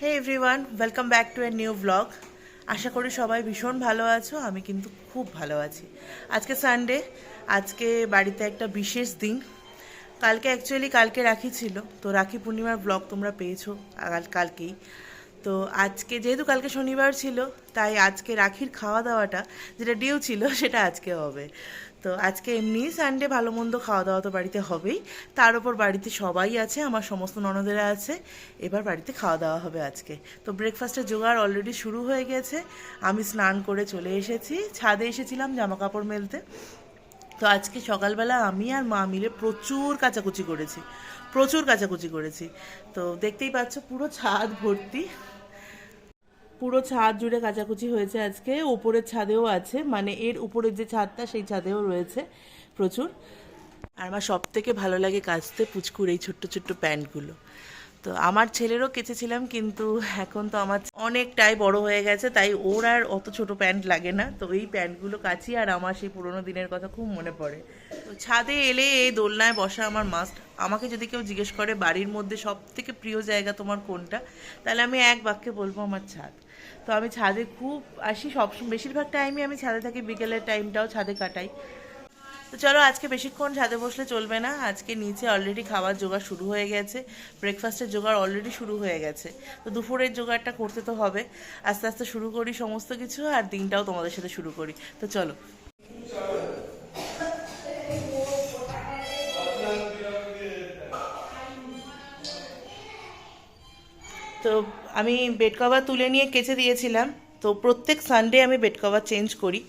Hey everyone welcome back to a new blog আশা করি সবাই ভীষণ ভালো আছো, আমি কিন্তু খুব ভালো আছি। আজকে সানডে আজকে বাড়িতে একটা বিশেষ দিন। কালকে অ্যাকচুয়ালি কালকে রাখি ছিল, তো রাখি পূর্ণিমার ব্লগ তোমরা পেয়েছ কালকেই। তো আজকে যেহেতু কালকে শনিবার ছিল, তাই আজকে রাখির খাওয়া দাওয়াটা যেটা ডিউ ছিল, সেটা আজকে হবে। তো আজকে এমনি সানডে ভালো মন্দ খাওয়া দাওয়া তো বাড়িতে হবেই। তার উপর বাড়িতে সবাই আছে, আমার সমস্ত ননদেরা আছে। এবার বাড়িতে খাওয়া দাওয়া হবে আজকে। তো ব্রেকফাস্টের জোগাড় অলরেডি শুরু হয়ে গেছে। আমি স্নান করে চলে এসেছি। ছাদে এসেছিলাম জামা কাপড় মেলতে। তো আজকে সকালবেলা আমি আর মা মিলে প্রচুর কাচাকুচি করেছি। প্রচুর কাচাকুচি করেছি। তো দেখতেই পাচ্ছ পুরো ছাদ ভর্তি। পুরো ছাদ জুড়ে কাচাকুচি হয়েছে আজকে। উপরের ছাদেও আছে মানে এর উপরের যে ছাদটা, সেই ছাদেও রয়েছে প্রচুর। আর আমার সব থেকে ভালো লাগে কাচতে পুচকুর এই ছোট্ট ছোট্ট প্যান্টগুলো। তো আমার ছেলেরও কেচেছিলাম, কিন্তু এখন তো আমার অনেকটাই বড় হয়ে গেছে, তাই ওর আর অত ছোট প্যান্ট লাগে না। তো এই প্যান্টগুলো কাচি আর আমার সেই পুরোনো দিনের কথা খুব মনে পড়ে। তো ছাদে এলে এই দোলনায় বসা আমার মাস্ট আমাকে যদি কেউ জিজ্ঞেস করে, বাড়ির মধ্যে সব থেকে প্রিয় জায়গা তোমার কোনটা? তাহলে আমি এক বাক্যে বলব আমার ছাদ। তো আমি ছাদে খুব আসি সব বেশিরভাগ টাইমই আমি ছাদে থাকি, বিকেলের টাইমটাও ছাদে কাটাই। তো চলো আজকে বেশিক্ষণ ছাদে বসলে চলবে না। আজকে নিচে অলরেডি খাবার জোগাড় শুরু হয়ে গেছে। ব্রেকফাস্টের জোগাড় অলরেডি শুরু হয়ে গেছে। তো দুপুরের জোগাড়টা করতে তো হবে। আস্তে আস্তে শুরু করি সমস্ত কিছু আর দিনটাও তোমাদের সাথে শুরু করি। তো চলো। তো আমি বেড কভার তুলে নিয়ে কেচে দিয়েছিলাম। তো প্রত্যেক সানডে আমি বেড কভার চেঞ্জ করি।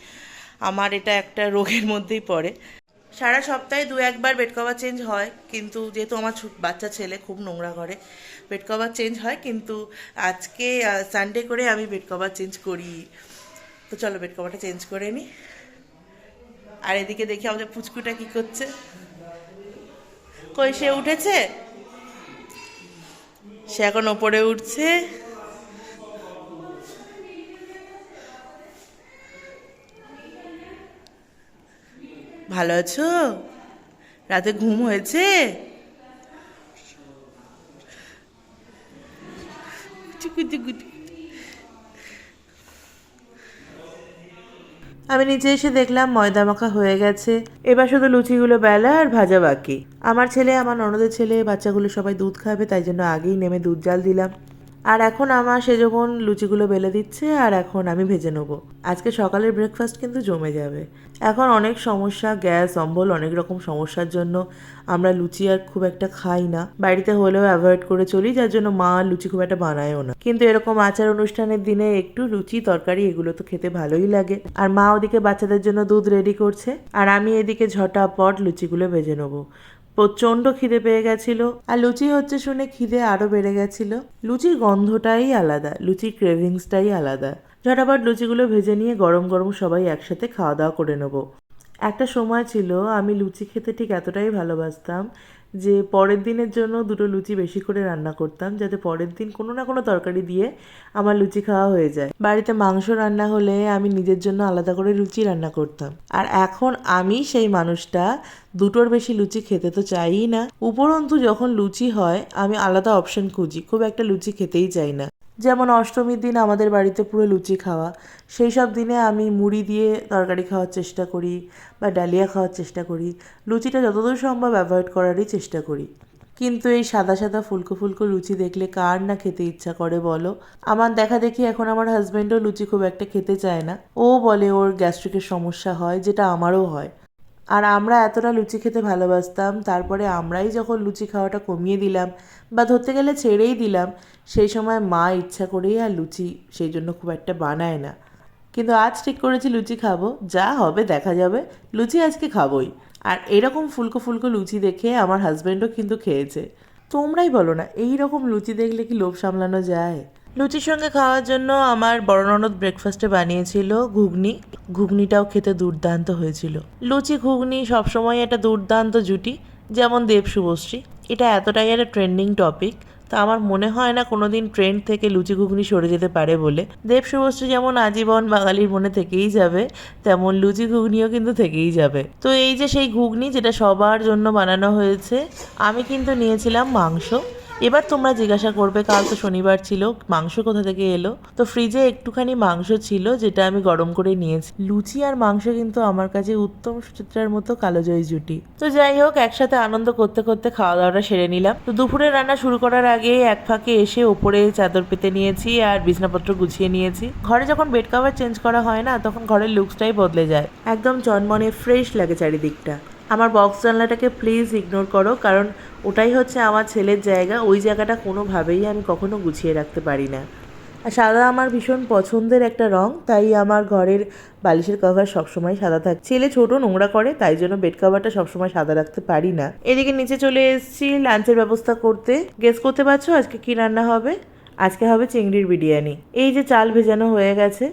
আমার এটা একটা রোগের মধ্যেই পড়ে। সারা সপ্তাহে দু একবার বেড কভার চেঞ্জ হয়। কিন্তু যেহেতু আমার বাচ্চা ছেলে, খুব নোংরা করে বেড কভার চেঞ্জ হয়। কিন্তু আজকে সানডে করে আমি বেড কভার চেঞ্জ করি। তো চলো বেড কভারটা চেঞ্জ করে নিই আর এদিকে দেখি আমাদের পুচকুটা কি করছে। কই, সে উঠেছে? সে এখন ওপরে উঠছে। ভালো আছো? রাতে ঘুম হয়েছে? চুকু চুকু। আমি নিচে এসে দেখলাম ময়দা মাখা হয়ে গেছে। এবার শুধু লুচিগুলো বেলা আর ভাজা বাকি। আমার ছেলে, আমার ননদের ছেলে, বাচ্চাগুলো সবাই দুধ খাবে, তাই জন্য আগেই নেমে দুধ জাল দিলাম। আর এখন আমার সে যখন লুচিগুলো বেলে দিচ্ছে আর এখন আমি ভেজে নেব। আজকে সকালের ব্রেকফাস্ট কিন্তু জমে যাবে। এখন অনেক সমস্যা, গ্যাস, অম্বল, অনেক রকম সমস্যার জন্য আমরা লুচি আর খুব একটা খাই না। বাড়িতে হলেও অ্যাভয়েড করে চলি, যার জন্য মা লুচি খুব একটা বানায়ও না। কিন্তু এরকম আচার অনুষ্ঠানের দিনে একটু লুচি, তরকারি এগুলো তো খেতে ভালোই লাগে। আর মা ওদিকে বাচ্চাদের জন্য দুধ রেডি করছে। আর আমি এদিকে ঝটা পট লুচিগুলো ভেজে নেব। প্রচণ্ড খিদে পেয়ে গেছিল আর লুচি হচ্ছে শুনে খিদে আরও বেড়ে গেছিল। লুচির গন্ধটাই আলাদা, লুচির ক্রেভিংসটাই আলাদা। ঝটাপট লুচিগুলো ভেজে নিয়ে গরম গরম সবাই একসাথে খাওয়া দাওয়া করে নেব। একটা সময় ছিল, আমি লুচি খেতে ঠিক এতটাই ভালোবাসতাম যে পরের দিনের জন্য দুটো লুচি বেশি করে রান্না করতাম, যাতে পরের দিন কোনো না কোনো তরকারি দিয়ে আমার লুচি খাওয়া হয়ে যায়। বাড়িতে মাংস রান্না হলে আমি নিজের জন্য আলাদা করে লুচি রান্না করতাম। আর এখন আমি সেই মানুষটা, দুটোর বেশি লুচি খেতে তো চাইই না। উপরন্তু যখন লুচি হয়, আমি আলাদা অপশন খুঁজি, খুব একটা লুচি খেতেই চাই না। যেমন অষ্টমীর দিন আমাদের বাড়িতে পুরো লুচি খাওয়া, সেই সব দিনে আমি মুড়ি দিয়ে তরকারি খাওয়ার চেষ্টা করি বা ডালিয়া খাওয়ার চেষ্টা করি। লুচিটা যতদূর সম্ভব অ্যাভয়েড করারই চেষ্টা করি। কিন্তু এই সাদা সাদা ফুলকো ফুলকো লুচি দেখলে কার না খেতে ইচ্ছা করে বলো? আমার দেখা দেখি এখন আমার হাজব্যান্ডও লুচি খুব একটা খেতে চায় না। ও বলে ওর গ্যাস্ট্রিকের সমস্যা হয়, যেটা আমারও হয়। আর আমরা এতটা লুচি খেতে ভালোবাসতাম, তারপরে আমরাই যখন লুচি খাওয়াটা কমিয়ে দিলাম বা ধরতে গেলে ছেড়েই দিলাম, সেই সময় মা ইচ্ছা করেই আর লুচি সেই জন্য খুব একটা বানায় না। কিন্তু আজ ঠিক করেছি লুচি খাব, যা হবে দেখা যাবে, লুচি আজকে খাবোই। আর এরকম ফুলকো ফুলকো লুচি দেখে আমার হাজব্যান্ডও কিন্তু খেয়েছে। তোমরাই বলো না এই রকম লুচি দেখলে কি লোভ সামলানো যায়? লুচির সঙ্গে খাওয়ার জন্য আমার বড় ননদ ব্রেকফাস্টে বানিয়েছিল ঘুগনি। ঘুগনিটাও খেতে দুর্দান্ত হয়েছিল। লুচি, ঘুগনি সবসময় একটা দুর্দান্ত জুটি, যেমন দেব শুভশ্রী। এটা এতটাই একটা ট্রেন্ডিং টপিক তা আমার মনে হয় না কোনোদিন ট্রেন্ড থেকে লুচি, ঘুগনি সরে যেতে পারে বলে। দেব শুভশ্রী যেমন আজীবন বাঙালির মনে থেকেই যাবে, তেমন লুচি, ঘুগনিও কিন্তু থেকেই যাবে। তো এই যে সেই ঘুগনি, যেটা সবার জন্য বানানো হয়েছে, আমি কিন্তু নিয়েছিলাম মাংস। এবার তোমরা জিজ্ঞাসা করবে, কাল তো শনিবার ছিল, মাংস কোথা থেকে এলো? তো ফ্রিজে একটুখানি মাংস ছিল, যেটা আমি গরম করে নিয়েছি। লুচি আর মাংস কিন্তু আমার কাছে উত্তম সুচিত্রার মতো কালোজয়ী জুটি। তো যাই হোক, একসাথে আনন্দ করতে করতে খাওয়া দাওয়াটা সেরে নিলাম। তো দুপুরে রান্না শুরু করার আগে এক ফাঁকে এসে ওপরে চাদর পেতে নিয়েছি আর বিছনাপত্র গুছিয়ে নিয়েছি। ঘরে যখন বেড কভার চেঞ্জ করা হয় না, তখন ঘরের লুকসটাই বদলে যায়। একদম চনমনে ফ্রেশ লাগে চারিদিকটা। আমার বক্স জানলাটাকে প্লিজ ইগনোর করো, কারণ ওটাই হচ্ছে আমার ছেলের জায়গা, ওই জায়গাটা কোনোভাবেই আমি কখনো গুছিয়ে রাখতে পারি না। আর সাদা আমার ভীষণ পছন্দের একটা রং, তাই আমার ঘরের বালিশের কভার সবসময় সাদা থাকে ছেলে ছোট, নোংরা করে, তাই জন্য বেড কভারটা সবসময় সাদা রাখতে পারি না। এদিকে নিচে চলে এসেছি লাঞ্চের ব্যবস্থা করতে। গেস করতে পারছ আজকে কী রান্না হবে? আজকে হবে চিংড়ির বিরিয়ানি। এই যে চাল ভেজানো হয়ে গেছে।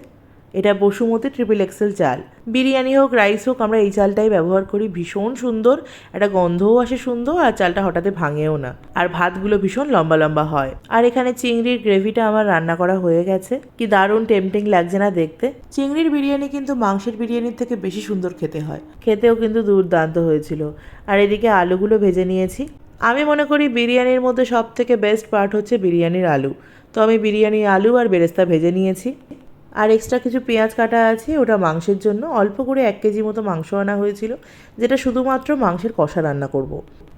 এটা বসুমতী ট্রিপল এক্সেল চাল বিরিয়ানি হোক রাইস হোক, আমরা এই চালটাই ব্যবহার করি। ভীষণ সুন্দর, একটা গন্ধও আসে সুন্দর, আর চালটা হঠাৎ ভাঙেও না। আর ভাতগুলো ভীষণ লম্বা লম্বা হয়। আর এখানে চিংড়ির গ্রেভিটা আমার রান্না করা হয়ে গেছে। কি দারুণ টেম্পটিং লাগছে না দেখতে। চিংড়ির বিরিয়ানি কিন্তু মাংসের বিরিয়ানির থেকে বেশি সুন্দর খেতে হয়। খেতেও কিন্তু দুর্দান্ত হয়েছিল। আর এদিকে আলুগুলো ভেজে নিয়েছি। আমি মনে করি বিরিয়ানির মধ্যে সব থেকে বেস্ট পার্ট হচ্ছে বিরিয়ানির আলু। তো আমি বিরিয়ানির আলু আর বেরেস্তা ভেজে নিয়েছি। আর এক্সট্রা কিছু পেঁয়াজ কাটা আছে, ওটা মাংসের জন্য। অল্প করে এক কেজি মতো মাংস আনা হয়েছিল, যেটা শুধুমাত্র মাংসের কষা রান্না করব।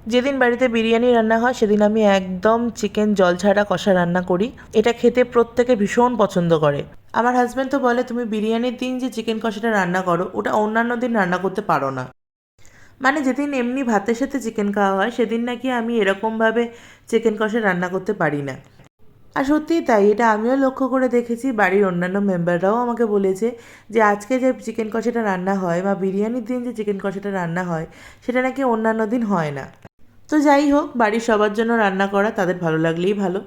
যেদিন বাড়িতে বিরিয়ানি রান্না হয়, সেদিন আমি একদম চিকেন জল ছাড়া কষা রান্না করি। এটা খেতে প্রত্যেকে ভীষণ পছন্দ করে। আমার হাজব্যান্ড তো বলে, তুমি বিরিয়ানির দিন যে চিকেন কষাটা রান্না করো, ওটা অন্যান্য দিন রান্না করতে পারো না। মানে যেদিন এমনি ভাতের সাথে চিকেন খাওয়া হয়, সেদিন নাকি আমি এরকমভাবে চিকেন কষা রান্না করতে পারি না। আর সত্যিই তাই, এটা আমিও লক্ষ্য করে দেখেছি। বাড়ির অন্যান্য মেম্বাররাও আমাকে বলেছে যে, আজকে যে চিকেন কষাটা রান্না হয় বা বিরিয়ানির দিন যে চিকেন কষাটা রান্না হয়, সেটা নাকি অন্যান্য দিন হয় না। তো যাই হোক, বাড়ির সবার জন্য রান্না করা তাদের ভালো লাগলেই ভালো।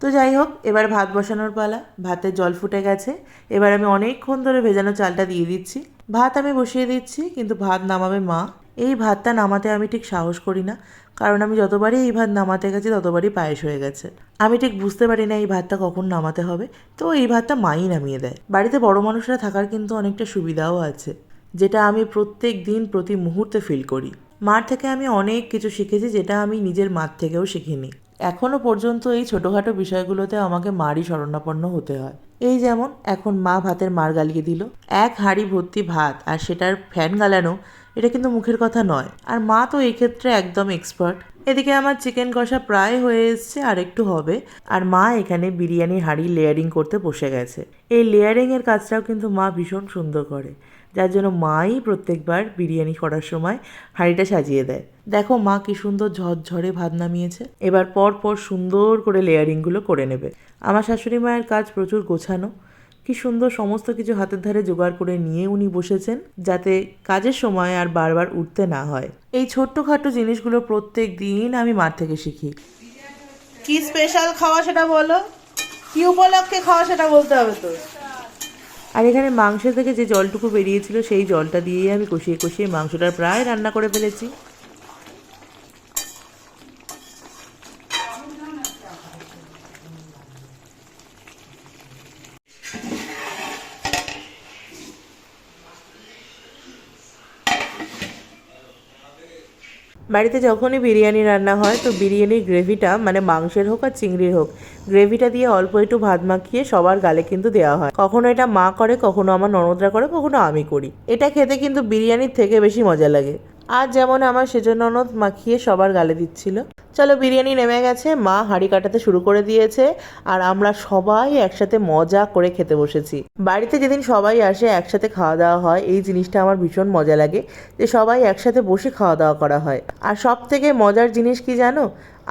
তো যাই হোক, এবার ভাত বসানোর পালা। ভাতে জল ফুটে গেছে। এবার আমি অনেকক্ষণ ধরে ভেজানো চালটা দিয়ে দিচ্ছি। ভাত আমি বসিয়ে দিচ্ছি, কিন্তু ভাত নামাবে মা। এই ভাতটা নামাতে আমি ঠিক সাহস করি না। কারণ আমি যতবারই এই ভাত নামাতে গেছি, ততবারই পায়েস হয়ে গেছে। আমি ঠিক বুঝতে পারি না এই ভাতটা কখন নামাতে হবে। তো এই ভাতটা মাই নামিয়ে দেয়। বাড়িতে বড় মানুষরা থাকার কিন্তু অনেকটা সুবিধাও আছে, যেটা আমি প্রত্যেক দিন, প্রতি মুহূর্তে ফিল করি। মার থেকে আমি অনেক কিছু শিখেছি, যেটা আমি নিজের মার থেকেও শিখিনি। এখনও পর্যন্ত এই ছোটোখাটো বিষয়গুলোতে আমাকে মারই শরণাপন্ন হতে হয়। এই যেমন, এখন মা ভাতের মার গালিয়ে দিল, এক হাঁড়ি ভর্তি ভাত, আর সেটার ফ্যান গালানো এটা কিন্তু মুখের কথা নয়। আর মা তো এই ক্ষেত্রে একদম এক্সপার্ট এদিকে আমার চিকেন কষা প্রায় হয়ে এসছে, আর একটু হবে। আর মা এখানে বিরিয়ানি হাঁড়ি লেয়ারিং করতে বসে গেছে। এই লেয়ারিংয়ের কাজটাও কিন্তু মা ভীষণ সুন্দর করে। যার জন্য মাই প্রত্যেকবার বিরিয়ানি করার সময় হাঁড়িটা সাজিয়ে দেয়। দেখো মা কি সুন্দর ঝরঝরে ভাত নামিয়েছে। এবার পর পর সুন্দর করে লেয়ারিংগুলো করে নেবে। আমার শাশুড়ি মায়ের কাজ প্রচুর গোছানো। কি সুন্দর সমস্ত কিছু হাতের ধারে জোগাড় করে নিয়ে উনি বসেছেন যাতে কাজের সময় আর বারবার উঠতে না হয়। এই ছোট্টখাটো জিনিসগুলো প্রত্যেক দিন আমি মার থেকে শিখি। কি স্পেশাল খাওয়া সেটা বলো? কি উপলক্ষে খাওয়া সেটা বলতে হবে তো আর এখানে মাংস থেকে যে জলটুকু বেরিয়েছিল সেই জলটা দিয়েই আমি কষিয়ে কষিয়ে মাংসটা প্রায় রান্না করে ফেলেছি। বাড়িতে যখনই বিরিয়ানি রান্না হয়, তো বিরিয়ানির গ্রেভিটা মানে মাংসের হোক আর চিংড়ির হোক, গ্রেভিটা দিয়ে অল্প একটু ভাত মাখিয়ে সবার গালে কিন্তু দেওয়া হয়। কখনো এটা মা করে, কখনো আমার ননদরা করে, কখনো আমি করি। এটা খেতে কিন্তু বিরিয়ানির থেকে বেশি মজা লাগে। আর যেমন আমার সেজন্য ননদ মাখিয়ে সবার গালে দিচ্ছিল। চলো বিরিয়ানি নেমে গেছে, মা হাঁড়ি কাটাতে শুরু করে দিয়েছে, আর আমরা সবাই একসাথে মজা করে খেতে বসেছি। বাড়িতে যেদিন সবাই আসে, একসাথে খাওয়া দাওয়া হয়, এই জিনিসটা আমার ভীষণ মজা লাগে, যে সবাই একসাথে বসে খাওয়া দাওয়া করা হয়। আর সব থেকে মজার জিনিস কি জানো?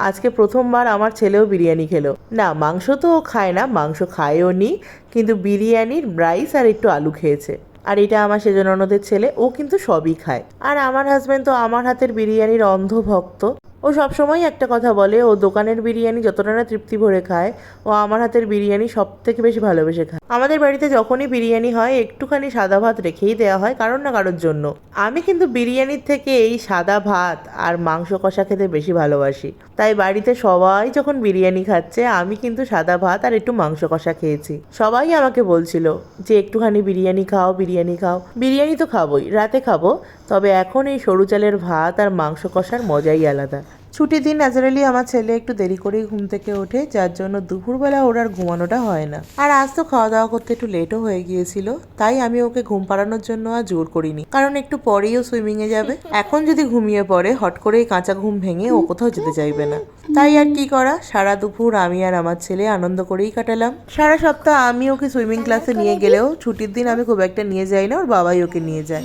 আজকে প্রথমবার আমার ছেলেও বিরিয়ানি খেলো। না, মাংস তো ও খায় না, মাংস খায়ও নি, কিন্তু বিরিয়ানির রাইস আর একটু আলু খেয়েছে। আর এটা আমার সেজন্য অন্যদের ছেলে, ও কিন্তু সবই খায়। আর আমার হাজব্যান্ড তো আমার হাতের বিরিয়ানির অন্ধভক্ত। ও সবসময় একটা কথা বলে, ও দোকানের বিরিয়ানি যতটা না তৃপ্তি ভরে খায়, ও আমার হাতের বিরিয়ানি সব থেকে বেশি ভালোবেসে খায়। আমাদের বাড়িতে যখনই বিরিয়ানি হয়, একটুখানি সাদা ভাত রেখেই দেওয়া হয়, কারণ না কারোর জন্য। আমি কিন্তু বিরিয়ানির থেকে এই সাদা ভাত আর মাংস কষা খেতে বেশি ভালোবাসি। তাই বাড়িতে সবাই যখন বিরিয়ানি খাচ্ছে, আমি কিন্তু সাদা ভাত আর একটু মাংস কষা খেয়েছি। সবাই আমাকে বলছিল যে, একটুখানি বিরিয়ানি খাও বিরিয়ানি খাও। বিরিয়ানি তো খাবোই, রাতে খাব, তবে এখন এই সরু চালের ভাত আর মাংস কষার মজাই আলাদা। ছুটির দিন ন্যাচারালি আমার ছেলে একটু দেরি করেই ঘুম থেকে ওঠে, যার জন্য দুপুরবেলা ওর আর ঘুমানোটা হয় না। আর আজ তো খাওয়া দাওয়া করতে একটু লেটও হয়ে গিয়েছিল, তাই আমি ওকে ঘুম পাড়ানোর জন্য আর জোর করিনি। কারণ একটু পরেই ও সুইমিং এ যাবে। এখন যদি ঘুমিয়ে পড়ে, হট করেই কাঁচা ঘুম ভেঙে ও কোথাও যেতে চাইবে না। তাই আর কি করা? সারা দুপুর আমি আর আমার ছেলে আনন্দ করেই কাটালাম। সারা সপ্তাহ আমি ওকে সুইমিং ক্লাসে নিয়ে গেলেও ছুটির দিন আমি খুব একটা নিয়ে যাই না, ওর বাবাই ওকে নিয়ে যায়।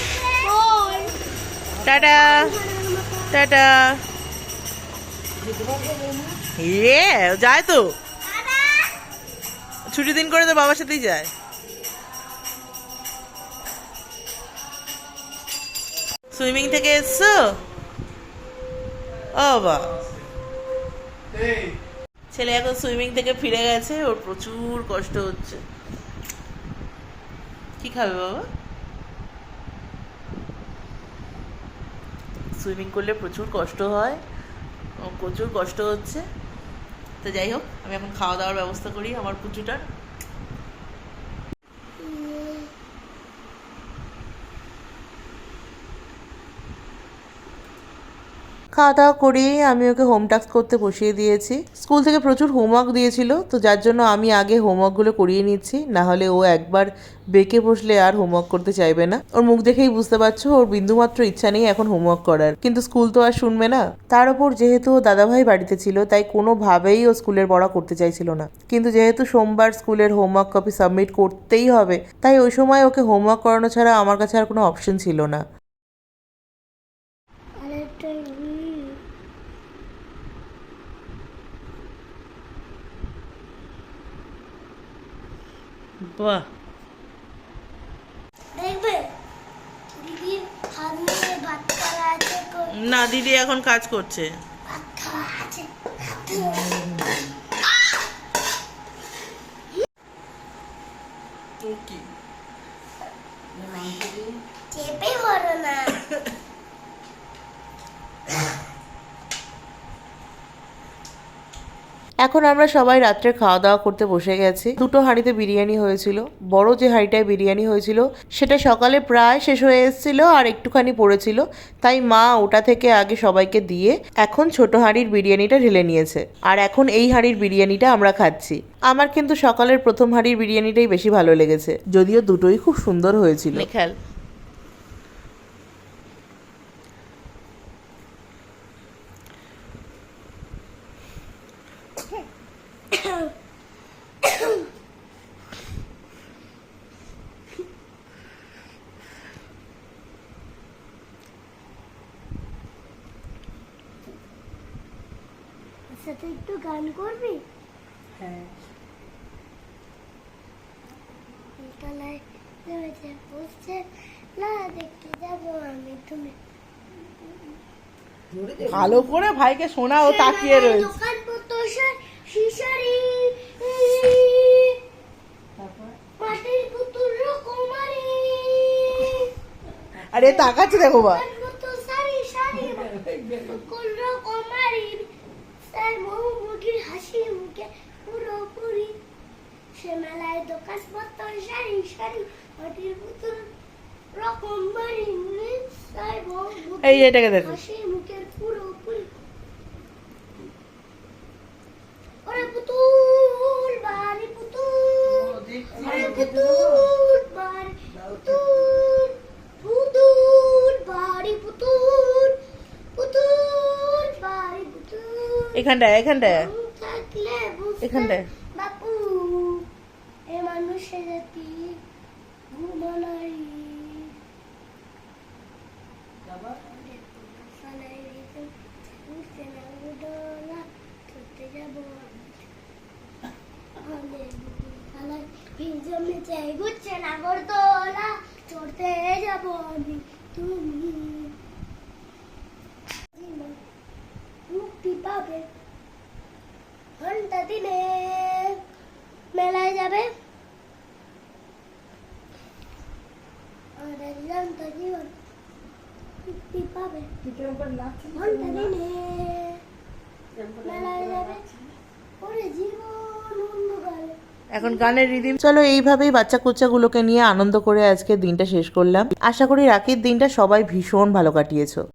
টাটা টাটা ইয়ে যায় তো। ছুটি দিন করে তো বাবার সাথেই যায়। সুইমিং থেকে এসছো? ও বা ছেলে এখন সুইমিং থেকে ফিরে গেছে, ওর প্রচুর কষ্ট হচ্ছে। কি খাবে বাবা? সুইমিং করলে প্রচুর কষ্ট হয়, প্রচুর কষ্ট হচ্ছে। তো যাই হোক, আমি এখন খাওয়া দাওয়ার ব্যবস্থা করি আমার পুচুটার। খাওয়া দাওয়া করে আমি ওকে হোম টাস্ক করতে বসিয়ে দিয়েছি। স্কুল থেকে প্রচুর হোমওয়ার্ক দিয়েছিল, তো যার জন্য আমি আগে হোমওয়ার্কগুলো করিয়ে নিচ্ছি না হলে ও একবার বেঁকে বসলে আর হোমওয়ার্ক করতে চাইবে না। ওর মুখ দেখেই বুঝতে পারছ, ওর বিন্দুমাত্র ইচ্ছা নেই এখন হোমওয়ার্ক করার। কিন্তু স্কুল তো আর শুনবে না। তার ওপর যেহেতু ও দাদাভাই বাড়িতে ছিল, তাই কোনোভাবেই ও স্কুলের পড়া করতে চাইছিল না। কিন্তু যেহেতু সোমবার স্কুলের হোমওয়ার্ক কপি সাবমিট করতেই হবে, তাই ওই সময় ওকে হোমওয়ার্ক করানো ছাড়া আমার কাছে আর কোনো অপশন ছিল না। বাহ? না দিদি এখন কাজ করছে ভাত খাওয়া আছে চেপে বলো না এখন আমরা সবাই রাত্রে খাওয়া দাওয়া করতে বসে গেছি। দুটো হাঁড়িতে বিরিয়ানি হয়েছিল। বড় যে হাঁড়িটায় বিরিয়ানি হয়েছিল, সেটা সকালে প্রায় শেষ হয়ে এসেছিল আর একটুখানি পড়েছিল। তাই মা ওটা থেকে আগে সবাইকে দিয়ে এখন ছোট হাঁড়ির বিরিয়ানিটা ঢেলে নিয়েছে। আর এখন এই হাঁড়ির বিরিয়ানিটা আমরা খাচ্ছি। আমার কিন্তু সকালের প্রথম হাঁড়ির বিরিয়ানিটাই বেশি ভালো লেগেছে। যদিও দুটোই খুব সুন্দর হয়েছিল। সাথে একটু গান করবি? হ্যাঁ। তলায় নেমেছে বসছে না দেখতে যাব আমি তুমি। ভালো করে ভাইকে শোনা ও তাকিয়ে রয়েছে। দোকান পত্র শিশারি। মাটির পুতুল রকমারি আরে তাকাচ্ছে দেখো বা দোকান পত্র সারি সারি কুল রকমারি তার মৌ মুখের হাসি মুখে পুরোপুরি সে মেলায় দোকান পত্র সারি সারি মাটির পুতুল রকমারি তার মৌ এই যে এটাকে দেখো হাসি মুখের পুরোপুরি ওরে পুতুল বাড়ি পুতুল ওরে পুতুল বাড়ি পুতুল পুতুল বাড়ি পুতুল পুতুল বাড়ি পুতুল এখানটায় এখানটায়। এখানটায়। বাপু এ মানুষের জাতি। ভিজে মেচে গুচ্ছে নাগরদোলা চড়তে যাব আমি তুমি মুক্তি পাবে ঘন্টা দিনে মেলায় যাবে আর একজনটা জীবন মুক্তি পাবে ঘন্টা দিনে মেলায় যাবে ওরে জীবন অন্ধকারে এখন গানের রিদিম চলো এইভাবেই বাচ্চা কুচ্চাগুলোকে নিয়ে আনন্দ করে আজকে দিনটা শেষ করলাম। আশা করি রাখির দিনটা সবাই ভীষণ ভালো কাটিয়েছো।